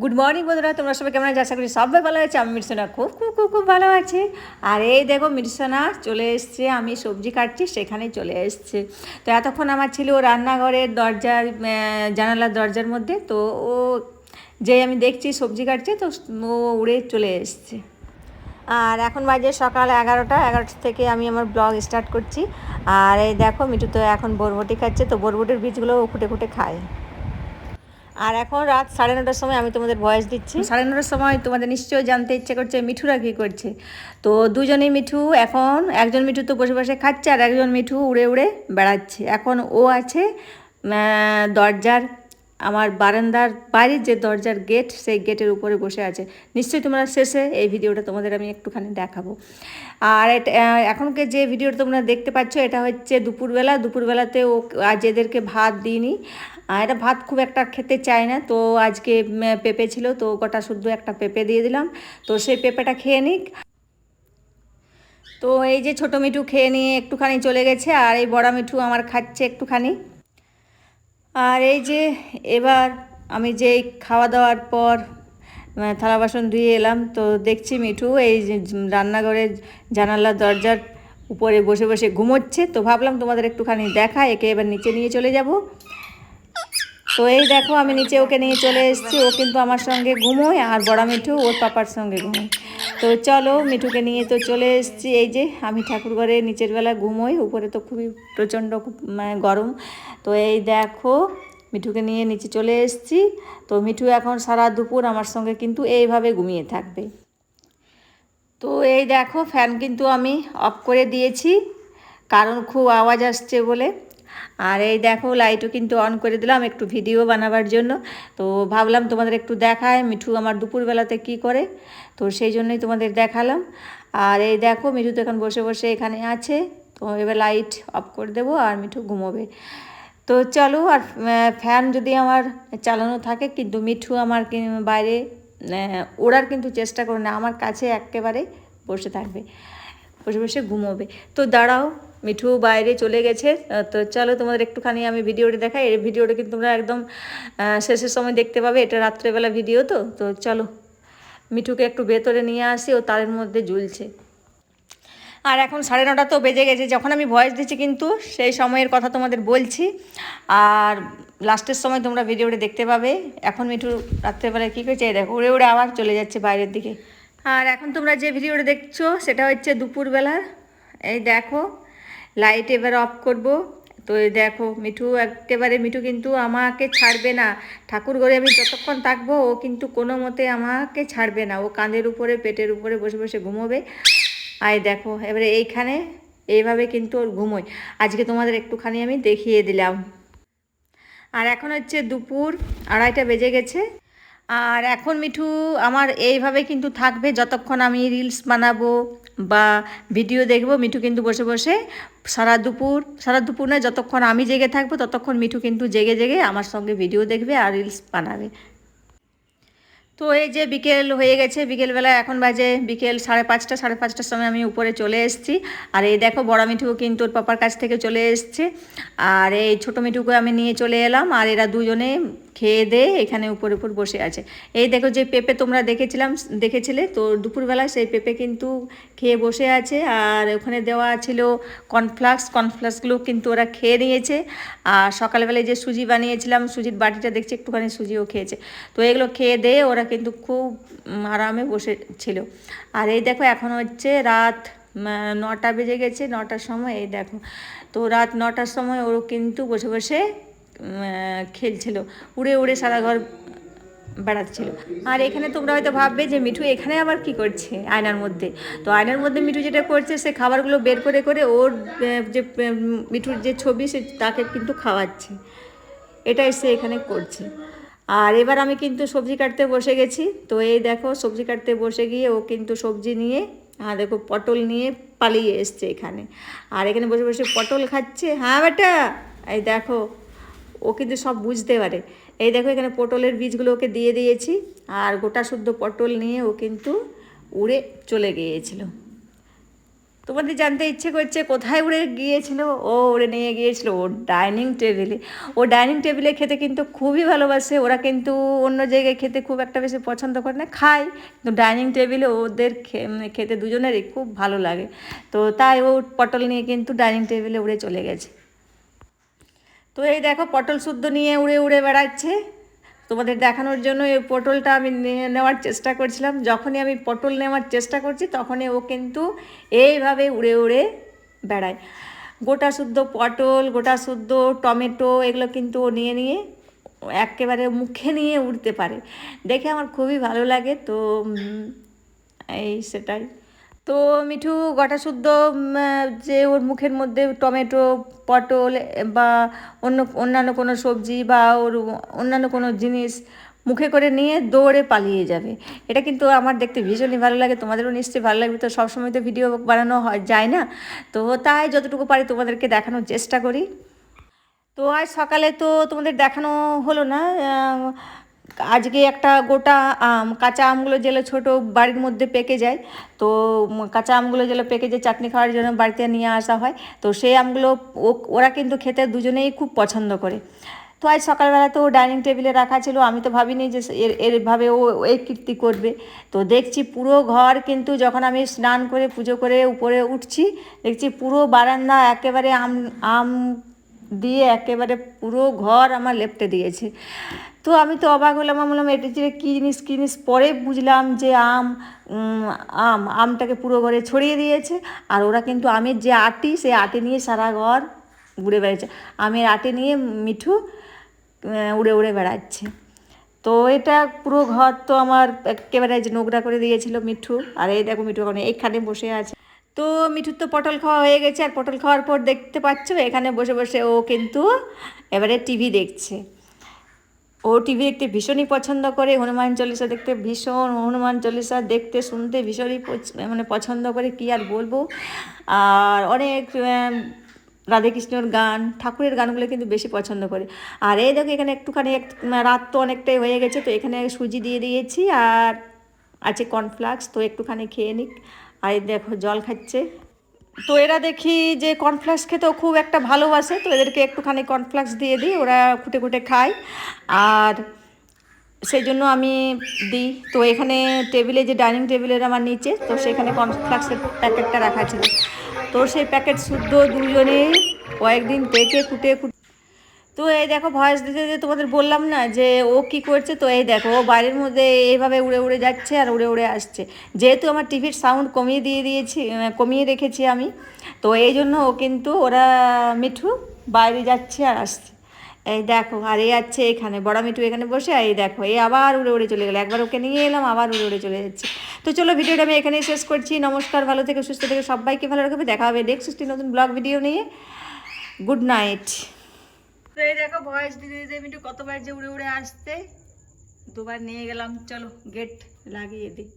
Good morning বন্ধুরা। তোমরা সবাই কেমন আছো? আশা করি সবাই ভালো আছে। আমি মিরসোনা। খুব খুব খুব খুব ভালো আছি। আর এই দেখো, মিরসোনা চলে এসছে। আমি সবজি কাটছি, সেখানে চলে এসছে। তো এতক্ষণ আমার ছিল ও রান্নাঘরের দরজার জানালার দরজার মধ্যে। তো ও যে আমি দেখছি সবজি কাটছে, তো ও উড়ে চলে এসছে। আর এখন বাজে সকাল এগারোটা। এগারোটা থেকে আমি আমার ব্লগ স্টার্ট করছি। আর এই দেখো, মিঠু তো এখন বরবটি খাচ্ছে। তো বরবটির বীজগুলো ও খুঁটে খুঁটে খায়। আর এখন রাত সাড়ে নটার সময় আমি তোমাদের ভয়েস দিচ্ছি। সাড়ে নটার সময় তোমাদের নিশ্চয়ই জানতে ইচ্ছে করছে মিঠুরা কী করছে? তো দুজনেই মিঠু, এখন একজন মিঠু তো বসে বসে খাচ্ছে আর একজন মিঠু উড়ে উড়ে বেড়াচ্ছে। এখন ও আছে দরজার, আমার বারান্দার বাড়ির যে দরজার গেট সেই গেটের উপরে বসে আছে। নিশ্চয়ই তোমরা শেষে এই ভিডিওটা তোমাদের আমি একটুখানি দেখাবো। আর এখনকে যে ভিডিওটা তোমরা দেখতে পাচ্ছ, এটা হচ্ছে দুপুরবেলা। দুপুরবেলাতে ও, আজ এদেরকে ভাত দিইনি। আর এটা ভাত খুব একটা খেতে চায় না, তো আজকে পেঁপে ছিল, তো গোটা শুদ্ধ একটা পেঁপে দিয়ে দিলাম। তো সেই পেঁপেটা খেয়ে নিক। তো এই যে ছোটো মিঠু খেয়ে নিয়ে একটুখানি চলে গেছে, আর এই বড়া মিঠু আমার খাচ্ছে একটুখানি। আর এই যে এবার আমি যে খাওয়া দাওয়ার পর থালা বাসন ধুয়ে এলাম, তো দেখছি মিঠু এই রান্নাঘরের জানালার দরজার উপরে বসে বসে ঘুমোচ্ছে, তো ভাবলাম তোমাদের একটুখানি দেখা, একে এবার নিচে নিয়ে চলে যাব। তো এই দেখো আমি নিচে ওকে নিয়ে চলে এসেছি। ও কিন্তু আমার সঙ্গে ঘুমোয় আর বড়া মিঠু ওর পাপার সঙ্গে ঘুমোয়। তো চলো মিঠুকে নিয়ে তো চলে এসেছি। এই যে আমি ঠাকুর ঘরে নিচের বেলা ঘুমোই। উপরে তো খুবই প্রচণ্ড খুব, মানে গরম। তো এই দেখো মিঠুকে নিয়ে নিচে চলে এসেছি। তো মিঠু এখন সারা দুপুর আমার সঙ্গে কিন্তু এইভাবে ঘুমিয়ে থাকবে। তো এই দেখো ফ্যান কিন্তু আমি অফ করে দিয়েছি। কারণ খুব আওয়াজ আসছে বলে। আর এই দেখো, লাইটও কিন্তু অন করে দিলাম একটু ভিডিও বানাবার জন্য। তো ভাবলাম তোমাদের একটু দেখায়, মিঠু আমার দুপুরবেলাতে কি করে, তো সেই জন্যই তোমাদের দেখালাম। আর এই দেখো, মিঠু তো এখন বসে বসে এখানে আছে, তো এবার লাইট অফ করে দেবো আর মিঠু ঘুমোবে। তো চলো, আর ফ্যান যদি আমার চালানো থাকে, কিন্তু মিঠু আমার বাইরে ওড়ার কিন্তু চেষ্টা করে না, আমার কাছে একেবারে বসে থাকবে, বসে বসে ঘুমোবে। তো দাঁড়াও মিঠু বাইরে চলে গেছে তো চলো তোমাদের একটুখানি আমি ভিডিওটা দেখাই। এই ভিডিওটা কিন্তু তোমরা একদম শেষের সময় দেখতে পাবে, এটা রাত্রেবেলা ভিডিও তো। তো চলো, মিঠুকে একটু ভেতরে নিয়ে আসি, ও তারের মধ্যে ঝুলছে। আর এখন সাড়ে নটা তো বেজে গেছে, যখন আমি ভয়েস দিচ্ছি কিন্তু সেই সময়ের কথা তোমাদের বলছি। আর লাস্টের সময় তোমরা ভিডিওটা দেখতে পাবে। এখন মিঠু রাত্রেবেলায় কী করছে দেখো, উড়ে উড়ে আবার চলে যাচ্ছে বাইরের দিকে। আর এখন তোমরা যে ভিডিওটা দেখছ, সেটা হচ্ছে দুপুরবেলার এই দেখো লাইট এবার অফ করব। তো দেখো, মিঠু একেবারে, মিঠু কিন্তু আমাকে ছাড়বে না। ঠাকুর ঘরে আমি যতক্ষণ থাকব, ও কিন্তু কোনো মতে আমাকে ছাড়বে না। ও কাঁধের উপরে, পেটের উপরে বসে বসে ঘুমোবে। এই দেখো, এবারে এইখানে এইভাবে কিন্তু ওর ঘুমোয়। আজকে তোমাদের একটুখানি আমি দেখিয়ে দিলাম। আর এখন হচ্ছে দুপুর আড়াইটা বেজে গেছে। আর এখন মিঠু আমার এইভাবে কিন্তু থাকবে যতক্ষণ আমি রিলস বানাবো। বা ভিডিও দেখব, মিঠু কিন্তু বসে বসে, সারা দুপুর সারা দুপুর নয়, যতক্ষণ আমি জেগে থাকব, ততক্ষণ মিঠু কিন্তু জেগে জেগে আমার সঙ্গে ভিডিও দেখবে আর রিলস বানাবে। তো এই যে বিকেল হয়ে গেছে, বিকেলবেলা এখন বাজে বিকেল সাড়ে পাঁচটা, সাড়ে পাঁচটার সময় আমি উপরে চলে এসেছি। আর এই দেখো বড় মিঠুও কিন্তু ওর পাপার কাছ থেকে চলে এসছে। আর এই ছোটো মিঠুকে আমি নিয়ে চলে এলাম। আর এরা দুজনে খেয়ে দিয়ে এখানে উপর উপর বসে আছে। এই দেখো যে পেঁপে তোমরা দেখেছিলাম, দেখেছিলে? তো দুপুরবেলা সেই পেঁপে কিন্তু খেয়ে বসে আছে। আর ওখানে দেওয়া ছিল কর্নফ্লাক্স। কর্নফ্লাক্সগুলো কিন্তু ওরা খেয়ে নিয়েছে। আর সকালবেলায় যে সুজি বানিয়েছিলাম, সুজির বাটিটা দেখছি, একটুখানি সুজিও খেয়েছে। তো এগুলো খেয়ে দিয়ে ওরা কিন্তু খুব আরামে বসে ছিল। আর এই দেখো এখন হচ্ছে রাত নটা বেজে গেছে, নটার সময় এই দেখো। তো রাত নটার সময় ওরা কিন্তু বসে বসে খেলছিল। উড়ে উড়ে সারা ঘর বেড়াচ্ছিল। আর এখানে তোমরা হয়তো ভাববে যে মিঠু এখানে আবার কি করছে আয়নার মধ্যে? তো আয়নার মধ্যে মিঠু যেটা করছে, সে খাবারগুলো বের করে করে ওর যে মিঠুর যে ছবি, সে তাকে কিন্তু খাওয়াচ্ছে। এটাই সে এখানে করছে। আর এবার আমি কিন্তু সবজি কাটতে বসে গেছি। তো এই দেখো, সবজি কাটতে বসে গিয়ে ও কিন্তু সবজি নিয়ে, আর দেখো পটল নিয়ে পালিয়ে এসছে এখানে। আর এখানে বসে বসে পটল খাচ্ছে। হ্যাঁ বেটা? এই দেখো, ও কিন্তু সব বুঝতে পারে। এই দেখো এখানে পটলের বীজগুলো ওকে দিয়ে দিয়েছি। আর গোটা শুদ্ধ পটল নিয়ে ও কিন্তু উড়ে চলে গিয়েছিল। তোমাদের জানতে ইচ্ছে করছে কোথায় উড়ে গিয়েছিল? ও উড়ে নিয়ে গিয়েছিল, ও ডাইনিং টেবিলে ও ডাইনিং টেবিলে খেতে কিন্তু খুবই ভালোবাসে। ওরা কিন্তু অন্য জায়গায় খেতে খুব একটা বেশি পছন্দ করে না, খায়। কিন্তু ডাইনিং টেবিলে ওদের খেতে দুজনেরই খুব ভালো লাগে। তো তাই ও পটল নিয়ে কিন্তু ডাইনিং টেবিলে উড়ে চলে গেছে। তো এই দেখো পটল শুদ্ধ নিয়ে উড়ে উড়ে বেড়াচ্ছে। তোমাদের দেখানোর জন্য এই পটলটা আমি নেওয়ার চেষ্টা করছিলাম। যখনই আমি পটল নেওয়ার চেষ্টা করছি, তখনই ও কিন্তু এইভাবে উড়ে উড়ে বেড়ায়। গোটা শুদ্ধ পটল, গোটা শুদ্ধ টমেটো, এগুলো কিন্তু ও নিয়ে নিয়ে একেবারে মুখে নিয়ে উঠতে পারে। দেখে আমার খুবই ভালো লাগে, তো এই সেটাই। তো মিঠু গোটা শুদ্ধ যে ওর মুখের মধ্যে টমেটো, পটল বা অন্য, অন্যান্য কোনো সবজি বা ওর অন্যান্য কোনো জিনিস মুখে করে নিয়ে দৌড়ে পালিয়ে যাবে। এটা কিন্তু আমার দেখতে ভীষণই ভালো লাগে, তোমাদেরও নিশ্চয়ই ভালো লাগবে। তো সবসময় তো ভিডিও বানানো হয়, যায় না। তো তাই যতটুকু পারি তোমাদেরকে দেখানোর চেষ্টা করি। তো আজ সকালে তো তোমাদের দেখানো হলো না আজকে একটা গোটা আম, কাঁচা আমগুলো যেগুলো ছোটো বাড়ির মধ্যে পেকে যায়, তো কাঁচা আমগুলো যেগুলো পেকে যায় চাটনি খাওয়ার জন্য বাড়িতে নিয়ে আসা হয়, তো সেই আমগুলো ওরা কিন্তু খেতে দুজনেই খুব পছন্দ করে। তো আজ সকালবেলা তো ডাইনিং টেবিলে রাখা ছিল, আমি তো ভাবিনি যে এর এরভাবে ও এই কীর্তি করবে। তো দেখছি পুরো ঘর কিন্তু যখন আমি স্নান করে পুজো করে উপরে উঠছি, দেখছি পুরো বারান্দা একেবারে আম আম দিয়ে একেবারে পুরো ঘর আমার লেপটে দিয়েছে। তো আমি তো অবাক হলাম, আমি বললাম, এটা যে কী জিনিস কী জিনিস? পরে বুঝলাম যে আম আম, আমটাকে পুরো ঘরে ছড়িয়ে দিয়েছে। আর ওরা কিন্তু আমের যে আটি, সেই আটি নিয়ে সারা ঘর ঘুরে বেড়াচ্ছে। আমের আটি নিয়ে মিঠু উড়ে উড়ে বেড়াচ্ছে। তো এটা পুরো ঘর তো আমার একেবারে যে নোংরা করে দিয়েছিল মিঠু। আর এই দেখো মিঠু এখন এখানে বসে আছে। তো মিঠুর তো পটল খাওয়া হয়ে গেছে, আর পটল খাওয়ার পর দেখতে পাচ্ছ, এখানে বসে বসে ও কিন্তু এবারে টিভি দেখছে। ও টিভি দেখতে ভীষণই পছন্দ করে, হনুমান চল্লিশা দেখতে ভীষণ, হনুমান চল্লিশা দেখতে, শুনতে ভীষণই মানে পছন্দ করে, কি আর বলব। আর অনেক রাধেকৃষ্ণর গান, ঠাকুরের গানগুলো কিন্তু বেশি পছন্দ করে। আর এই দেখো এখানে একটুখানি, এক, রাত তো অনেকটাই হয়ে গেছে, তো এখানে সুজি দিয়ে দিয়েছি, আর আছে কর্নফ্লাক্স তো একটুখানি খেয়ে নিক। আর দেখো, জল খাচ্ছে। তো এরা দেখি যে কর্নফ্লেক্স খেতেও খুব একটা ভালোবাসে, তো এদেরকে একটুখানি কর্নফ্লেক্স দিয়ে দিই, ওরা খুঁটে খুঁটে খায়। আর সেই জন্য আমি দিই। তো এখানে টেবিলে যে ডাইনিং টেবিলের আমার নিচে, তো সেখানে কর্নফ্লেক্সের প্যাকেটটা রাখা ছিল তো সেই প্যাকেট শুদ্ধ দুজনে কয়েকদিন থেকে কুটে খুঁটে তো এই দেখো ভয়েস দিতে দিতে তোমাদের বললাম না যে ও কি করছে? তো এই দেখো, ও বাড়ির মধ্যে এইভাবে উড়ে উড়ে যাচ্ছে আর উড়ে উড়ে আসছে। যেহেতু আমার টিভির সাউন্ড কমিয়ে দিয়ে দিয়েছি কমিয়ে রেখেছি আমি, তো এই জন্য ও কিন্তু ওরা মিঠু বাইরে যাচ্ছে আর আসছে। এই দেখো, আর এই আছে এখানে, বড় মিঠু এখানে বসে, আর এই দেখো এই আবার উড়ে উড়ে চলে গেলো। একবার ওকে নিয়ে এলাম, আবার উড়ে উড়ে চলে যাচ্ছে। তো চলো ভিডিওটা আমি এখানেই শেষ করছি। নমস্কার, ভালো থেকে, সুস্থ থেকে, সবাইকে ভালো রাখবে দেখা হবে নেক্সট নতুন ব্লগ ভিডিও নিয়ে। গুড নাইট তো এই দেখো ভয়েস দিতে দিতে মিটু কতবার যে উড়ে উড়ে আসতে দুবার নিয়ে গেলাম। চলো গেট লাগিয়ে দিই।